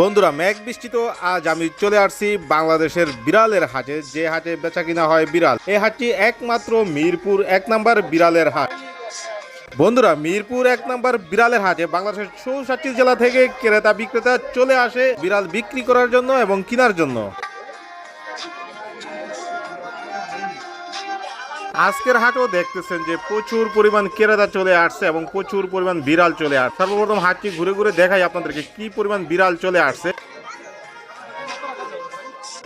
বন্ধুরা, মেঘ বৃষ্টিত আজ আমি চলে আসছি বাংলাদেশের বিড়ালের হাটে। যে হাটে বেচা কিনা হয় বিড়াল এই হাটটি একমাত্র মিরপুর এক নাম্বার বিড়ালের হাট। বন্ধুরা, মিরপুর এক নাম্বার বিড়ালের হাটে বাংলাদেশের চৌষট্টি জেলা থেকে ক্রেতা বিক্রেতা চলে আসে বিড়াল বিক্রি করার জন্য এবং কেনার জন্য। আজকের হাটও দেখতেছেন যে প্রচুর পরিমাণ কেরাদা চলে আসছে এবং প্রচুর পরিমাণ বিড়াল চলে আসছে। সর্বপ্রথম হাটটি ঘুরে ঘুরে দেখাই আপনাদেরকে কি পরিমাণ বিড়াল চলে আসছে।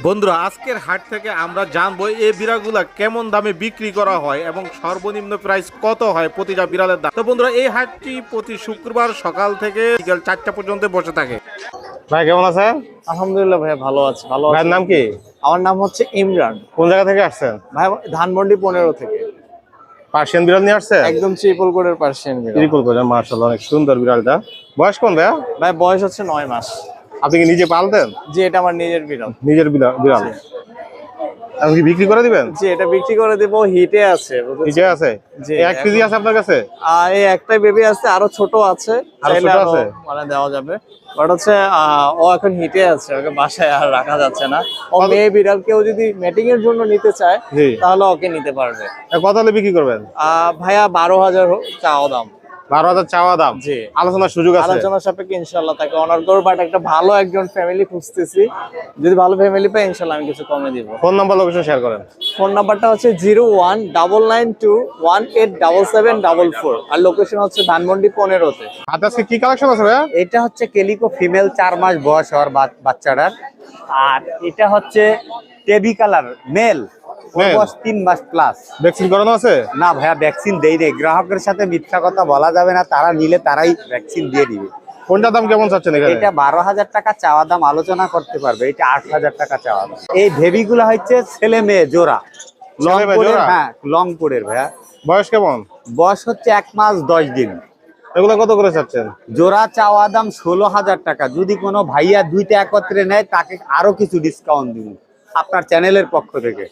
বন্ধুরা, আজকের হাট থেকে আমরা জানব এই বিড়ালগুলা কেমন দামে বিক্রি করা হয় এবং সর্বনিম্ন প্রাইস কত হয় প্রতিটা বিড়ালের দাম। তো বন্ধুরা, এই হাটটি প্রতি শুক্রবার সকাল থেকে বিকাল চারটা পর্যন্ত বসে থাকে। ভাই কেমন আছেন? আলহামদুলিল্লাহ ভাই ভালো আছে ভালো ভাইয়ের নাম কি? আমার নাম হচ্ছে ইমরান। কোন জায়গা থেকে আসছেন? ভাই ধানমন্ডি পনেরো থেকে। পার্সিয়ান বিড়াল নিয়ে আসছেন? একদম ট্রিপল কোডের পার্সিয়ান বিড়াল। ত্রিপুল করে মার্শাল অনেক সুন্দর বিড়ালটা। বয়স কোন ভাইয়া? ভাই বয়স হচ্ছে নয় মাস। আপনি কি নিজে পালতেন? যে এটা আমার নিজের বিড়াল। নিজের বিড়াল। বিড়াল আপনি কি বিক্রি করে দিবেন? যে এটা বিক্রি করে দেবো হিটে আছে? নিজে আছে? জি, এক কেজি আছে আপনার কাছে? আর এই একটাই বেবি আছে আরও ছোট আছে আরও ছোট আছে? মানে দেওয়া যাবে। বাট হচ্ছে আহ, ও এখন হিটে আছে ওকে বাসায় আর রাখা যাচ্ছে না। ও মেয়ে বিড়াল কেউ যদি মেটিং এর জন্য নিতে চায় তাহলে ওকে নিতে পারবে। কত হলে বিক্রি করবেন? আহ, ভাইয়া বারো হাজার চাও দাম। বারো হাজার চাওয়া দাম। জি। আলোচনার সুযোগ আছে। আলোচনা সাপেক্ষে ইনশাল্লাহ তাকে অনার করব বাট একটা ভালো একজন ফ্যামিলি খুঁজতেছি। যদি ভালো ফ্যামিলি পাই ইনশাল্লাহ আমি কিছু কমে দিব। ফোন নাম্বার লোকেশন শেয়ার করেন। ফোন নাম্বারটা হচ্ছে zero one double nine two one eight double seven double four. আর লোকেশন হচ্ছে ধানমন্ডি পনেরোতে। হাতে আজকে কি কালেকশন আছে ভাইয়া? এটা হচ্ছে কেলিকো ফিমেল চার মাস বয়স হওয়ার বাচ- বাচ্চাটার। আর এটা হচ্ছে টেবি কালার মেল? বয়স তিন মাস প্লাস ভ্যাকসিন করানো আছে? না ভাইয়া ভ্যাকসিন দেই রে গ্রাহকের সাথে মিথ্যা কথা বলা যাবে না তারা নিলে তারাই ভ্যাকসিন দিয়ে দিবে। কোনটা দাম কেমন চাচ্ছেন এখানে? এটা বারো হাজার টাকা চাওয়া দাম আলোচনা করতে পারবে এটা আট হাজার টাকা চাওয়া দাম। এই ভেবিগুলো হচ্ছে ছেলে মেয়ে জোড়া? হ্যাঁ লং কোডের ভাইয়া। বয়স কেমন? বয়স হচ্ছে এক মাস দশ দিন। এগুলো কত করে চাচ্ছেন? জোড়া চাওয়া দাম ষোলো হাজার টাকা। যদি কোনো ভাইয়া দুইটা একত্রে নেয় তাকে আরও কিছু ডিসকাউন্ট দিব। আপনার চ্যানেলের পক্ষ থেকে।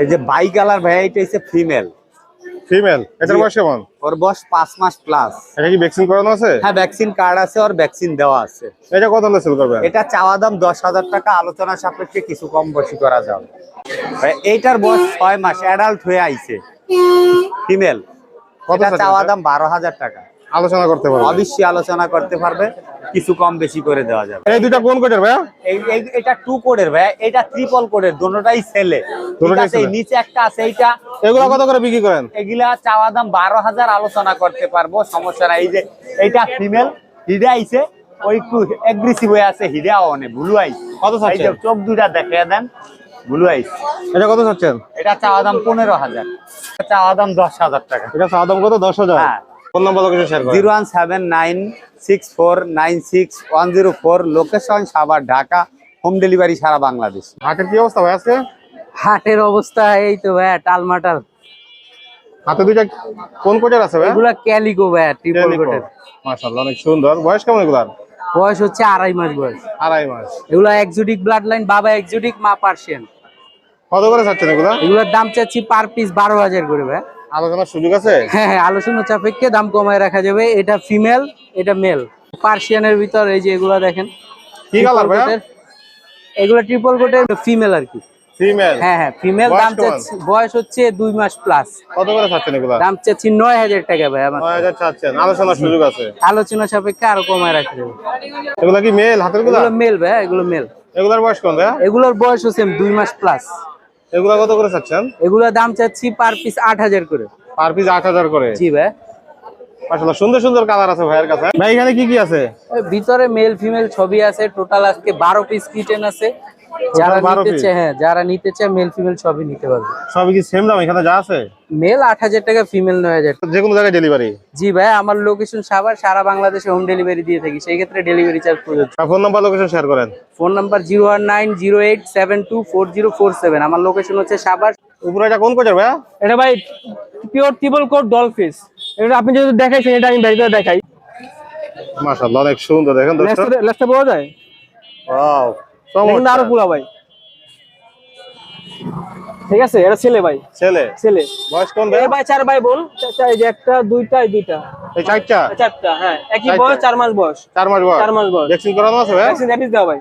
এই যে বাই কালার ভাইয়া এটা হচ্ছে ফিমেল ফিমেল এটার বয়স কেমন? ওর বয়স পাঁচ মাস প্লাস এটা কি ভ্যাকসিন করানো আছে? হ্যাঁ ভ্যাকসিন কার্ড আছে ওর ভ্যাকসিন দেওয়া আছে। এটা কত হলে সেল করবেন? এটা চাওয়া দাম দশ হাজার টাকা আলোচনা সাপেক্ষে কিছু কম বেশি করা যাবে। ভাই, এইটার বয়স ছয় মাস অ্যাডাল্ট হয়ে আইছে। ফিমেল কত চাওয়া দাম বারো হাজার টাকা। আলোচনা করতে পারবে। অবশ্যই আলোচনা করতে পারবে। কিছু কম বেশি করে দেওয়া যাবে। এই দুইটা কোন কোডের ভাইয়া? এই এটা টু কোডের ভাই এটা ট্রিপল কোডের ঠিক দোনোটাই আছে নিচে একটা আছে এইটা এগুলো কত করে বিক্রি করেন? এগুলা চাওয়া দাম বারো হাজার আলোচনা করতে পারব সমস্যা নাই। এই যে এইটা ফিমেল হিডে আইছে ওই একটু এগ্রেসিভ হয়ে আছে হিডে অনেক ব্লু আইস কত এই যে চোখ দুটা দেখে দেন ব্লু আইস এটা কত চাচ্ছেন? এটা চাওয়া দাম পনেরো হাজার। চাওয়া দাম দশ হাজার টাকা। এটা চাওয়া দাম কত? দশ হাজার? হ্যাঁ। ফোন নাম্বার লোকেশন শেয়ার করেন। Zero one seven nine six four nine six one zero four location Savar Dhaka home delivery সারা বাংলাদেশ। হাটের কি অবস্থা ভাই আজকে? হাটের অবস্থা এই তো ভাইয়া টালমাটাল। হাতে দুইটা কোন কোচের আছে ভাই? এগুলা ক্যালিকো ভাইয়া ট্রিপল কোটের মাশাআল্লাহ অনেক সুন্দর। বয়স কেমন এগুলার? বয়স হচ্ছে আড়াই মাস বয়স। আড়াই মাস। এগুলা এক্সোটিক ব্লাড লাইন বাবা এক্সোটিক মা পার্সিয়ান। কত করে চাচ্ছেন এগুলা? এগুলোর দাম চাচ্ছি পার পিস বারো হাজার করে ভাই। আলোচনার সুযোগ আছে? হ্যাঁ হ্যাঁ আলোচনা সাপেক্ষে দাম কমায় রাখা যাবে। এটা ফিমেল এটা মেল পার্সিয়ানের ভিতর এই যে এগুলা দেখেন। কি কালার ভাইয়া? এগুলা ট্রিপল কোটের ফিমেল আর কি। ফিমেল হ্যাঁ হ্যাঁ ফিমেল দাম বয়স হচ্ছে দুই মাস প্লাস কত করে চাচ্ছেন এগুলা? দাম চাচ্ছি নয় হাজার টাকা ভাই আমার নয় হাজার চাচ্ছেন। আলোচনার সুযোগ আছে। আলোচনা সাপেক্ষে আরও কমায় রাখা যাবে। এগুলা কি মেল হাতেরগুলা? এগুলো মেল ভাই এগুলো মেল এগুলার বয়স কোন ভাইয়া? এগুলোর বয়স হচ্ছে দুই মাস প্লাস এগুলা কত করে চাচ্ছেন? এগুলা দাম চাচ্ছি পার পিস আট হাজার করে। পার পিস আট হাজার করে। জি ভাই। মাশাআল্লাহ সুন্দর সুন্দর কালার আছে ভাইয়ের কাছে। ভাই এখানে কি কি আছে? ভিতরে মেল ফিমেল ছবি আছে। টোটাল আজকে বারো পিস কিটেন আছে। যারা 12 নিতে হ্যাঁ যারা নিতে চায় মেল ফিমেল সবই নিতে পারবে। সবই কি সেম দাম? এখানে যা আছে? মেল আট হাজার টাকা ফিমেল যে কোনো জায়গায় ডেলিভারি জি ভাই আমার লোকেশন সাভার সারা বাংলাদেশে হোম ডেলিভারি দিয়ে থাকি। সেই ক্ষেত্রে ডেলিভারি চার্জ প্রযোজ্য ফোন নাম্বার লোকেশন শেয়ার করেন। Phone number zero one nine zero eight seven two four zero four seven আমার লোকেশন হচ্ছে সাভার। উপরে এটা কোন কোচের এটা ভাই পিওর টিবল কোট ডলফিস এটা আপনি যদি দেখাইছেন এটা আমি বাড়িতে দেখাই। মাশাআল্লাহ অনেক সুন্দর। দেখেন দোস্ত লেসটা লেসটা পাওয়া যায়? ওয়াও আরও পুরা ভাই। ঠিক আছে এটা ছেলে ভাই। ছেলে? ছেলে। বয়স কোন এই ভাই চার ভাই বোন এই যে একটা দুইটা এই দুইটা। এই চারটা? চারটা হ্যাঁ। একই বয়স চার মাস বয়স। চার মাস বয়স? চার মাস বয়স। ভ্যাকসিন করানো আছে ভাই? ভ্যাকসিন অ্যাপিস দেওয়া ভাই।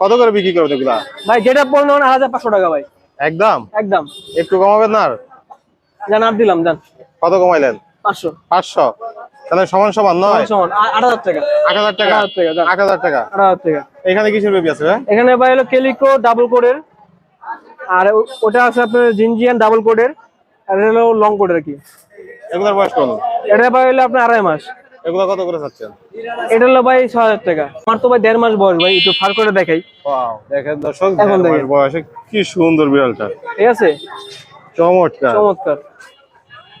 কত করে বিক্রি করবে এগুলা? ভাই যেটা পড়ল না হাজার পাঁচশো টাকা ভাই। একদম? একদম। একটু কমাবেন না আর? জান আপ দিলাম জান। কত কমাইলেন? পাঁচশো। পাঁচশো। তাহলে সমান সমান নয়? সমান আ- আট হাজার টাকা। আট হাজার টাকা? আট হাজার টাকা, যান। আট হাজার টাকা। আট হাজার টাকা। এখানে কিসের বেবি আছে ভাই? এখানে ভাই হলো কেলিকো ডাবল কোডের আর ওটা আছে আপনার জিনজিয়ান ডাবল কোডের আর এটা হলো লং কোডের কি। এগুলোর বয়স কোন এটা ভাই হলো আপনার আড়াই মাস। এগুলো কত করে চাচ্ছেন? এটা হলো ভাই ছ হাজার টাকা। আমার তো ভাই দেড় মাস বয়স ভাই একটু ফার করে দেখাই। ওয়াও দেখেন দর্শক এখন দেখেন। বয়সে কি সুন্দর বিড়ালটা। ঠিক আছে? চমৎকার। চমৎকার।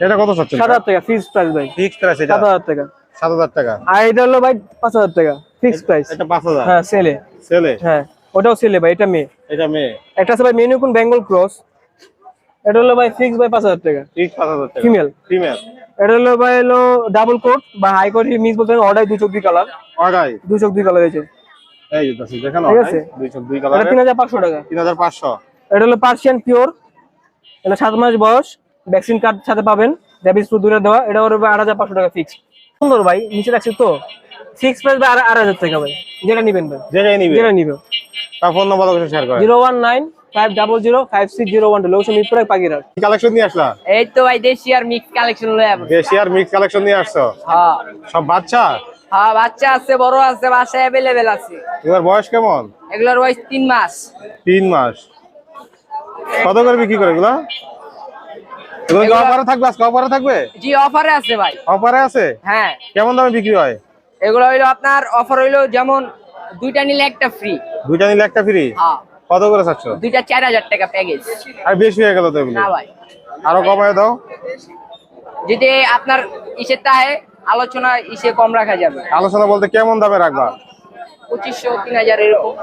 এটা কত চাচ্ছেন সাত হাজার টাকা ফিক্স প্রাইস ভাই। ফিক্স প্রাইস এটা? সাত হাজার টাকা। সাত হাজার টাকা। আর এটা হলো ভাই পাঁচ হাজার টাকা ফিক্স প্রাইস এটা পাঁচ হাজার। হ্যাঁ সেলে ছেলে হ্যাঁ ওটাও সেলে ভাই এটা মেয়ে। এটা মেয়ে। একটা আছে ভাই মেনু কোন? Bengal cross. এটা হলো ভাই ফিক্স ভাই পাঁচ হাজার টাকা। ফিক্স পাঁচ হাজার টাকা। ফিমেল ফিমেল এটা হলো ভাই হলো ডাবল কোট বা হাই কোট মিক্স বলতে অর্ডার দুই চোখ দুই কালার অর্ডাই দুই চোখ দুই কালার হয়েছে। এই যে দর্শক দেখেন ঠিক আছে। দুই চোখ দুই কালার তিন হাজার পাঁচশো টাকা। তিন হাজার পাঁচশো। এটা হলো পার্সিয়ান পিওর এটা সাত মাস বয়স ভ্যাকসিন কার্ড সাথে পাবেন। র্যাবিস টু দূরে দেওয়া। এটা হাজার পাঁচশো টাকা ফিক্স সুন্দর ভাই নিচে রাখছি তো। সিক্স প্রাইস ভাই আড়াই হাজার টাকা ভাই। যেটা নিবেন ভাই। যেটাই নিবে যেটা নিবে তার ফোন নম্বর লোকেশন শেয়ার করে zero one nine five double zero five six zero one two location Mirpur পাখিরাট collection নিয়ে আসলা? এই তো ভাই দেশি আর মিক্স কালেকশন লয়ে আবার দেশি আর মিক্স কালেকশন নিয়ে আসছো? হ্যাঁ। সব বাচ্চা? হ্যাঁ বাচ্চা আছে বড় আছে বাসায় অ্যাভেলেবেল আছে। এবার বয়স কেমন? এগুলোর বয়স তিন মাস। তিন মাস। কত করে বিক্রি করে এগুলো? কি অফারে থাকবে? আজকে অফারে থাকবে? জি অফারে আছে ভাই। অফারে আছে? হ্যাঁ। কেমন দামে বিক্রি হয়? এগুলো হইল আপনার অফার হইল যেমন দুইটা নিলে একটা ফ্রি দুইটা নিলে একটা ফ্রি হ্যাঁ। কত করে চাচ্ছ? দুইটা চার হাজার টাকা প্যাকেজ আর বেশি হয়ে গেল তো এগুলো? না ভাই। আরও কমায় দাও। যদি আপনার ইসের তাহে আলোচনা ইসে কম রাখা যাবে। আলোচনা বলতে কেমন দামে রাখবা? পঁচিশশো তিন হাজার এরকম।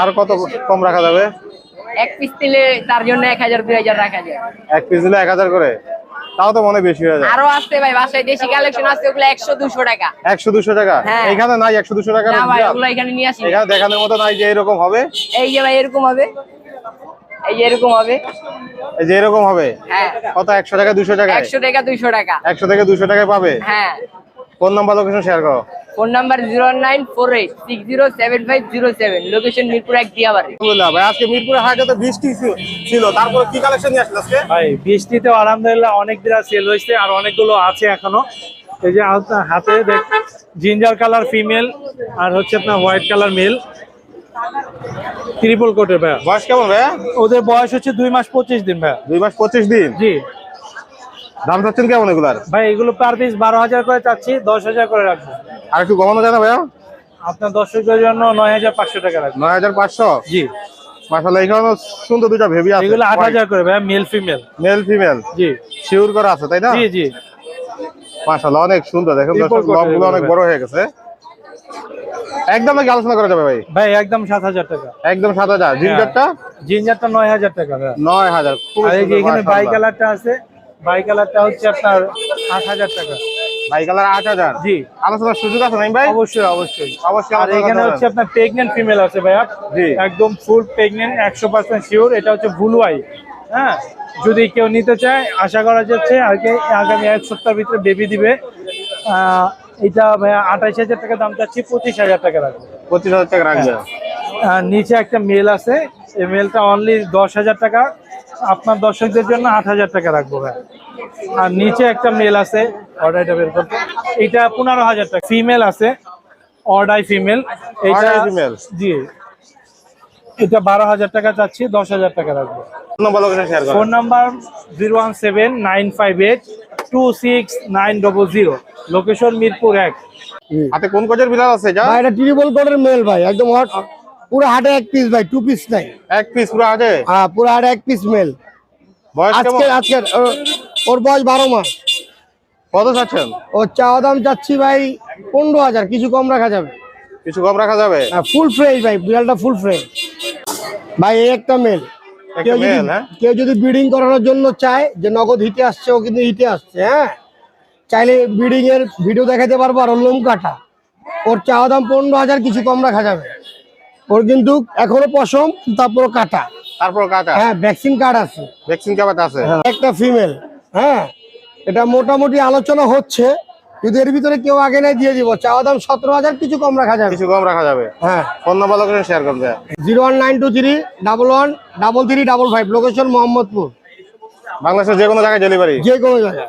আর কত কম রাখা যাবে? এক পিস নিলে তার জন্য এক হাজার দুই হাজার রাখা যায়। এক পিস দিলে এক হাজার করে? তাও তো মনে বেশি হয়ে যায়। আরও আসতে ভাই বাসায় দেশি কালেকশন আছে ওগুলো একশো দুশো টাকা। একশো দুশো টাকা? হ্যাঁ। এখানে নাই একশো দুশো টাকা না ভাই ওগুলো এখানে নিয়ে আসি। এখানে দেখানোর মতো নাই যে এরকম হবে? এই যে ভাই এরকম হবে। এই যে এরকম হবে। এই যে এরকম হবে? হ্যাঁ। কত একশো টাকা দুশো টাকা একশো টাকা দুইশো টাকা। একশো থেকে দুশো টাকায় পাবে? হ্যাঁ। ফোন নাম্বার লোকেশন শেয়ার করো। Phone number zero nine four eight six zero seven five zero seven. Location Mirpur এক দিয়াবাড়ি। ভাই আজকে মিরপুরে হাটে তো বৃষ্টি ছিল- ছিল। তারপরে কি কালেকশন নিয়ে আসলে আজকে? ভাই বৃষ্টিতে আলহামদুলিল্লাহ অনেক বিড়াল সেল হয়েছে আর অনেকগুলো আছে এখনও। এই যে হাতে দেখ জিঞ্জার কালার ফিমেল আর হচ্ছে আপনার হোয়াইট কালার মেল ত্রিপল কোটের ভাইয়া বয়স কেমন ভাই? ওদের বয়স হচ্ছে দুই মাস পঁচিশ দিন ভাইয়া দুই মাস পঁচিশ দিন? জি। দাম চাচ্ছেন কেমন এগুলার? ভাই এগুলো পার পিস বারো হাজার করে চাচ্ছি দশ হাজার করে রাখব। আর একটু কমানো যায় না ভাইয়া? আপনার দর্শকদের জন্য নয় হাজার পাঁচশো টাকা রাখব নয় হাজার পাঁচশো? জি। মাসাল্লাহ এখানে সুন্দর দুইটা ভেবি আছে। এগুলো আট হাজার করে ভাইয়া মেল ফিমেল মেল ফিমেল জি। শিওর করা আছে তাই না? জি জি। মাসাল্লাহ অনেক সুন্দর। দেখেন লবগুলো অনেক বড় হয়ে গেছে। একদম নাকি আলোচনা করা যাবে ভাই? ভাই একদম সাত হাজার টাকা। একদম সাত হাজার। জিঞ্জারটা? জিঞ্জারটা নয় হাজার টাকা ভাইয়া। নয় হাজার। আর এখানে বাই কালারটা আছে। বাই কালারটা হচ্ছে আপনার আট হাজার টাকা। বাই কালার আট হাজার। জি। আলোচনার সুযোগ আছে নাই ভাই? অবশ্যই অবশ্যই। অবশ্যই আর এখানে হচ্ছে আপনার প্রেগনেন্ট ফিমেল আছে ভাইয়া। জি। একদম ফুল প্রেগনেন্ট একশো পার্সেন্ট শিওর এটা হচ্ছে ব্লু আই হ্যাঁ? যদি কেউ নিতে চায় আশা করা যাচ্ছে আর আগামী এক সপ্তাহের ভিতরে বেবি দিবে। এটা ভাইয়া আঠাইশ হাজার টাকা দাম চাচ্ছি পঁচিশ হাজার টাকা রাখব। পঁচিশ হাজার টাকা রাখবে। আর নিচে একটা মেল আছে এই মেলটা অনলি দশ হাজার টাকা। আপনার দর্শকদের জন্য আট হাজার টাকা রাখব ভাই আর নিচে একটা মেল আছে অর্ডারটা বের করতে। এটা পনেরো হাজার টাকা। ফিমেল আছে অর্ডাই ফিমেল। এটা female? জি। এটা বারো হাজার টাকা চাচ্ছি দশ হাজার টাকা রাখব। Phone number zero one seven nine five eight two six nine double zero. Location Mirpur এক। হাতে কোন কোচের বিড়াল আছে যা? ভাই এটা ট্রিপল কোটের মেল ভাই। একদম হট পুরো হাটে এক পিস ভাই টু পিস নাই। এক পিস পুরো হাটে? হ্যাঁ পুরো হাটে এক পিস মেল বয়স কেমন? আজকে আজকের ও- ওর বয়স বারো মাস। কত চাচ্ছেন? ওর চাওয়া দাম চাচ্ছি ভাই পনেরো হাজার কিছু কম রাখা যাবে। কিছু কম রাখা যাবে? ফুল ফ্রেশ ভাই বিড়ালটা ফুল ফ্রেশ ভাই এই একটা মেল কেউ যদি male, হ্যাঁ? ব্রিডিং করানোর জন্য চায় যে নগদ হিটে আসছে ও কিন্তু হিটে আসছে হ্যাঁ? চাইলে ব্রিডিং এর ভিডিও দেখাতে পারব আর লোম কাটা ওর চাওয়া দাম পনেরো হাজার কিছু কম রাখা যাবে। ওর কিন্তু এখনও পশম তারপর কাটা। তারপর কাটা। হ্যাঁ ভ্যাকসিন কার্ড আছে। ভ্যাকসিন কাবাতে আছে। একটা ফিমেল হ্যাঁ এটা মোটামুটি আলোচনা হচ্ছে যদি এর ভিতরে কেউ আগে নাই দিয়ে দিব। চাওয়া দাম সতেরো হাজার কিছু কম রাখা যাবে। কিছু কম রাখা যাবে। হ্যাঁ। ফোন নাম্বার লোকেশন শেয়ার করবে zero one nine two three double one double three double five location Mohammadpur. বাংলাদেশের যে কোনো জায়গায় ডেলিভারি যে কোনো জায়গায়।